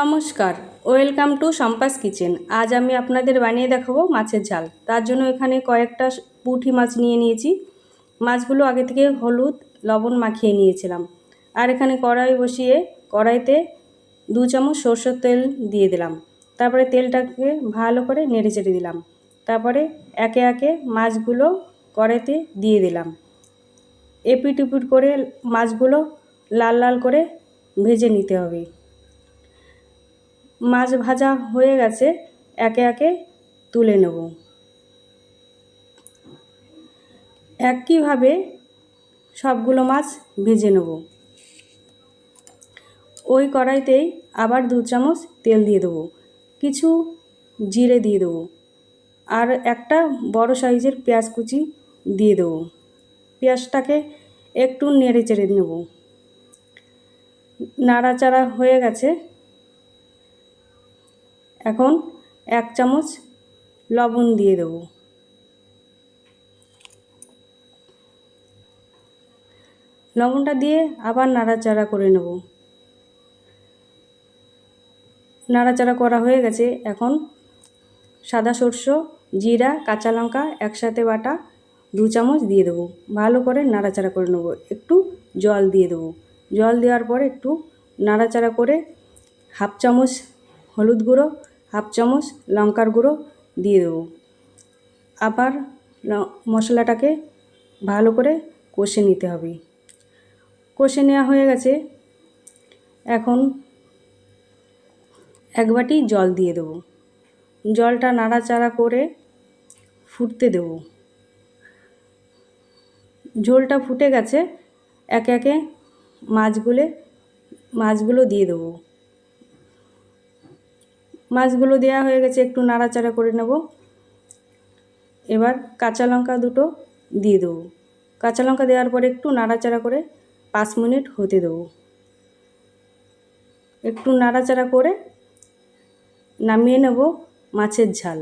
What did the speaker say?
নমস্কার, welcome to সম্পাস kitchen. আজ আমি আপনাদের বানিয়ে দেখাবো মাছের ঝাল। তার জন্য এখানে কয়েকটা পুঁটি মাছ নিয়ে নিয়েছি। মাছগুলো আগে থেকে হলুদ, লবণ মাখিয়ে নিয়েছিলাম। আর এখানে কড়াই বসিয়ে কড়াইতে দু চামচ সরষের তেল দিয়ে দিলাম। তারপরে তেলটাকে ভালো করে নেড়ে চেড়ে দিলাম। তারপরে একে একে মাছগুলো কড়াইতে দিয়ে দিলাম। এপিট উপিট করে মাছগুলো লাল লাল করে ভেজে নিতে হবে। মাছ ভাজা হয়ে গেছে, একে একে তুলে নেব। একইভাবে সবগুলো মাছ ভেজে নেব। ওই কড়াইতেই আবার দু চামচ তেল দিয়ে দেবো, কিছু জিরে দিয়ে দেবো, আর একটা বড় সাইজের পেঁয়াজ কুচি দিয়ে দেবো। পেঁয়াজটাকে একটু নেড়ে চেড়ে নেব। নাড়াচাড়া হয়ে গেছে এখন এক চামচ লবণ দিয়ে দেব। লবণটা দিয়ে আবার নাড়াচাড়া করে নেব। নাড়াচাড়া করা হয়ে গেছে। এখন সাদা সরষে, জিরা, কাঁচা লঙ্কা একসাথে বাটা দু চামচ দিয়ে দেবো। ভালো করে নাড়াচাড়া করে নেব। একটু জল দিয়ে দেবো। জল দেওয়ার পরে একটু নাড়াচাড়া করে হাফ চামচ হলুদ গুঁড়ো হাফ চামচ লঙ্কার গুঁড়ো দিয়ে দেবো। আবার মশলাটাকে ভালো করে কষে নিতে হবে। কষে নেওয়া হয়ে গেছে। এখন এক বাটি জল দিয়ে দেবো। জলটা নাড়াচাড়া করে ফুটতে দেবো। ঝোলটা ফুটে গেছে। একে একে মাছগুলো মাছগুলো দিয়ে দেবো। মাছগুলো দেওয়া হয়ে গেছে, একটু নাড়াচাড়া করে নেব। এবার কাঁচা লঙ্কা দুটো দিয়ে দেবো। কাঁচা লঙ্কা দেওয়ার পরে একটু নাড়াচাড়া করে পাঁচ মিনিট হতে দেবো। একটু নাড়াচাড়া করে নামিয়ে নেব মাছের ঝাল।